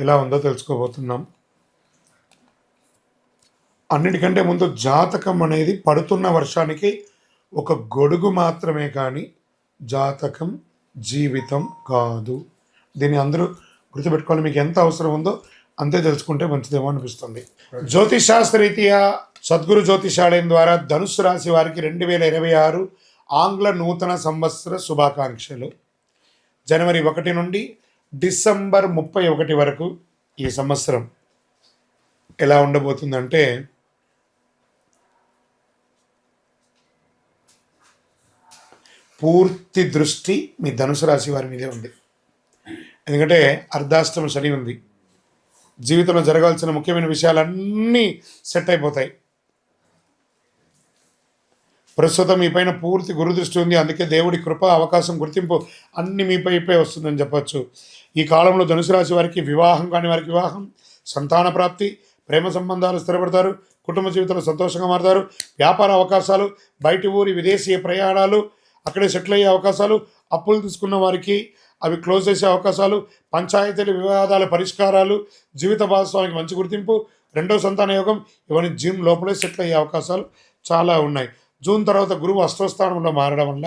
ఎలా ఉందో తెలుసుకోబోతున్నాం. అన్నిటికంటే ముందు జాతకం అనేది పడుతున్న వర్షానికి ఒక గొడుగు మాత్రమే కానీ జాతకం జీవితం కాదు. దీన్ని అందరూ గుర్తుపెట్టుకోవాలి మీకు ఎంత అవసరం ఉందో అంతే తెలుసుకుంటే మంచిదేమో అనిపిస్తుంది. జ్యోతిషాస్త్రరీత్యా సద్గురు జ్యోతిషాలయం ద్వారా ధనుసు రాశి వారికి రెండు వేల ఇరవై ఆరు ఆంగ్ల నూతన సంవత్సర శుభాకాంక్షలు. జనవరి ఒకటి నుండి డిసెంబర్ ముప్పై ఒకటి వరకు ఈ సంవత్సరం ఎలా ఉండబోతుందంటే పూర్తి దృష్టి మీ ధనుసు రాశి వారి మీదే ఉంది. ఎందుకంటే అర్ధాష్టమ శని ఉంది. జీవితంలో జరగాల్సిన ముఖ్యమైన విషయాలన్నీ సెట్ అయిపోతాయి. ప్రస్తుతం మీ పైన పూర్తి గురుదృష్టి ఉంది. అందుకే దేవుడి కృప అవకాశం గుర్తింపు అన్ని మీపైపై వస్తుందని చెప్పచ్చు. ఈ కాలంలో ధనుసు రాశి వారికి వివాహం కాని వారికి వివాహం సంతాన ప్రాప్తి ప్రేమ సంబంధాలు స్థిరపడతారు కుటుంబ జీవితంలో సంతోషంగా మారుతారు వ్యాపార అవకాశాలు బయటి ఊరి విదేశీయ ప్రయాణాలు అక్కడే సెటిల్ అయ్యే అవకాశాలు అప్పులు తీసుకున్న వారికి అవి క్లోజ్ చేసే అవకాశాలు పంచాయతీల వివాదాల పరిష్కారాలు జీవిత భాగస్వామికి మంచి గుర్తింపు రెండో సంతాన యోగం ఇవన్నీ జిమ్ లోపలే సెటిల్ అయ్యే అవకాశాలు చాలా ఉన్నాయి. జూన్ తర్వాత గురువు అష్టస్థానంలో మారడం వల్ల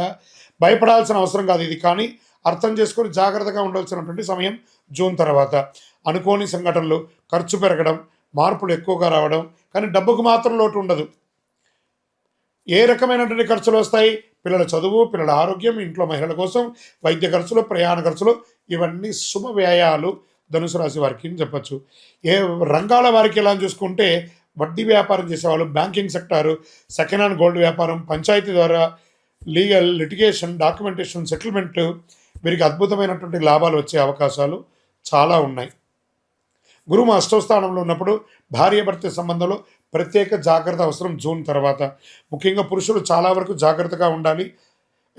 భయపడాల్సిన అవసరం కాదు ఇది కానీ అర్థం చేసుకొని జాగ్రత్తగా ఉండాల్సినటువంటి సమయం జూన్ తర్వాత. అనుకోని సంఘటనలు ఖర్చు పెరగడం మార్పులు ఎక్కువగా రావడం కానీ డబ్బుకు మాత్రం లోటు ఉండదు. ఏ రకమైనటువంటి ఖర్చులు వస్తాయి? పిల్లల చదువు పిల్లల ఆరోగ్యం ఇంట్లో మహిళల కోసం వైద్య ఖర్చులు ప్రయాణ ఖర్చులు ఇవన్నీ శుభ వ్యయాలు ధనుసు రాశి వారికి అని చెప్పచ్చు. ఏ రంగాల వారికి ఎలా చూసుకుంటే వడ్డీ వ్యాపారం చేసేవాళ్ళు banking sector second hand gold వ్యాపారం పంచాయతీ ద్వారా లీగల్ లిటిగేషన్ డాక్యుమెంటేషన్ సెటిల్మెంట్ వీరికి అద్భుతమైనటువంటి లాభాలు వచ్చే అవకాశాలు చాలా ఉన్నాయి. గురువు అష్టస్థానంలో ఉన్నప్పుడు భార్యాభర్త సంబంధంలో ప్రత్యేక జాగ్రత్త అవసరం జూన్ తర్వాత. ముఖ్యంగా పురుషులు చాలా వరకు జాగ్రత్తగా ఉండాలి.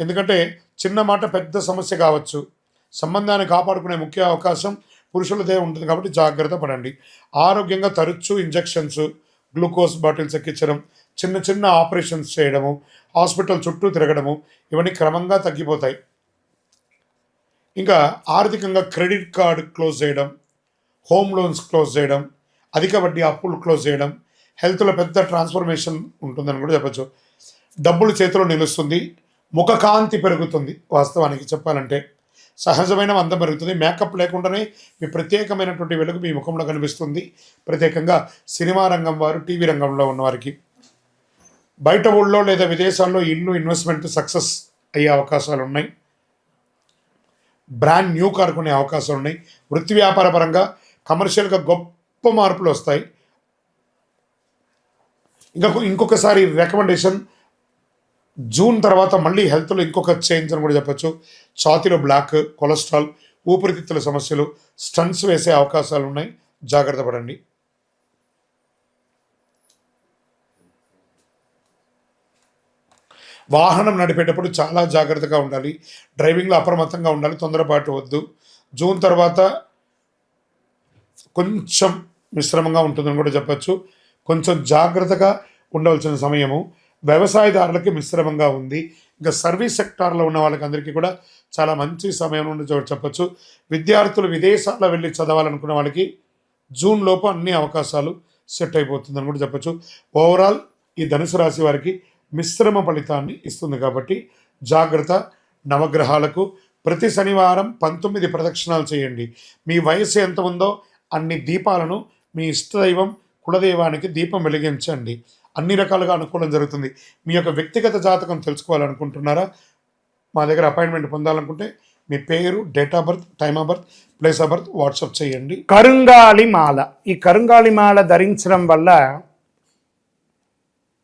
ఎందుకంటే చిన్న మాట పెద్ద సమస్య కావచ్చు. సంబంధాన్ని కాపాడుకునే ముఖ్య అవకాశం పురుషులదే ఉంటుంది కాబట్టి జాగ్రత్త పడండి. ఆరోగ్యంగా తరచూ ఇంజెక్షన్స్ గ్లూకోజ్ బాటిల్స్ ఎక్కించడం చిన్న చిన్న ఆపరేషన్స్ చేయడము హాస్పిటల్ చుట్టూ తిరగడము ఇవన్నీ క్రమంగా తగ్గిపోతాయి. ఇంకా ఆర్థికంగా క్రెడిట్ కార్డ్ క్లోజ్ చేయడం హోమ్ లోన్స్ క్లోజ్ చేయడం అధిక వడ్డీ అప్పులు క్లోజ్ చేయడం హెల్త్లో పెద్ద ట్రాన్స్ఫర్మేషన్ ఉంటుందని కూడా చెప్పచ్చు. డబ్బులు చేతిలో నిలుస్తుంది ముఖకాంతి పెరుగుతుంది వాస్తవానికి చెప్పాలంటే. సహజమైన అందం పెరుగుతుంది మేకప్ లేకుండానే మీ ప్రత్యేకమైనటువంటి వెలుగు మీ ముఖంలో కనిపిస్తుంది. ప్రత్యేకంగా సినిమా రంగం వారు టీవీ రంగంలో ఉన్నవారికి బయట ఊళ్ళో లేదా విదేశాల్లో ఇల్లు ఇన్వెస్ట్మెంట్ సక్సెస్ అయ్యే అవకాశాలు ఉన్నాయి బ్రాండ్ న్యూ కార్ కొనే అవకాశాలు ఉన్నాయి. వృత్తి వ్యాపార పరంగా కమర్షియల్గా గొప్ప మార్పులు వస్తాయి. ఇంకా ఇంకొకసారి రికమెండేషన్ జూన్ తర్వాత మళ్ళీ హెల్త్లో ఇంకొక చేంజ్ అని కూడా చెప్పొచ్చు. ఛాతీలో బ్లాక్ కొలెస్ట్రాల్ ఊపిరితిత్తుల సమస్యలు స్టన్స్ వేసే అవకాశాలు ఉన్నాయి. జాగ్రత్త పడండి. వాహనం నడిపేటప్పుడు చాలా జాగ్రత్తగా ఉండాలి. డ్రైవింగ్లో అప్రమత్తంగా ఉండాలి. తొందరపాటు వద్దు. జూన్ తర్వాత కొంచెం మిశ్రమంగా ఉంటుందని కూడా చెప్పచ్చు. కొంచెం జాగ్రత్తగా ఉండవలసిన సమయము. వ్యవసాయదారులకి మిశ్రమంగా ఉంది. ఇంకా సర్వీస్ సెక్టార్లో ఉన్న వాళ్ళకి అందరికీ కూడా చాలా మంచి సమయం నుండి చెప్పచ్చు. విద్యార్థులు విదేశాల్లో వెళ్ళి చదవాలనుకున్న వాళ్ళకి జూన్ లోపు అన్ని అవకాశాలు సెట్ అయిపోతుందని కూడా చెప్పొచ్చు. ఓవరాల్ ఈ ధనుసు రాశి వారికి మిశ్రమ ఫలితాన్ని ఇస్తుంది కాబట్టి జాగ్రత్త నవగ్రహాలకు. ప్రతి శనివారం పంతొమ్మిది ప్రదక్షిణాలు చేయండి. మీ వయసు ఎంత ఉందో అన్ని దీపాలను మీ ఇష్టదైవం కులదైవానికి దీపం వెలిగించండి. అన్ని రకాలుగా అనుకూలం జరుగుతుంది. మీ యొక్క వ్యక్తిగత జాతకం తెలుసుకోవాలనుకుంటున్నారా? మా దగ్గర అపాయింట్మెంట్ పొందాలనుకుంటే మీ పేరు date of birth time of birth place of birth WhatsApp చేయండి. కరుంగాలి మాల ఈ కరుంగాలి మాల ధరించడం వల్ల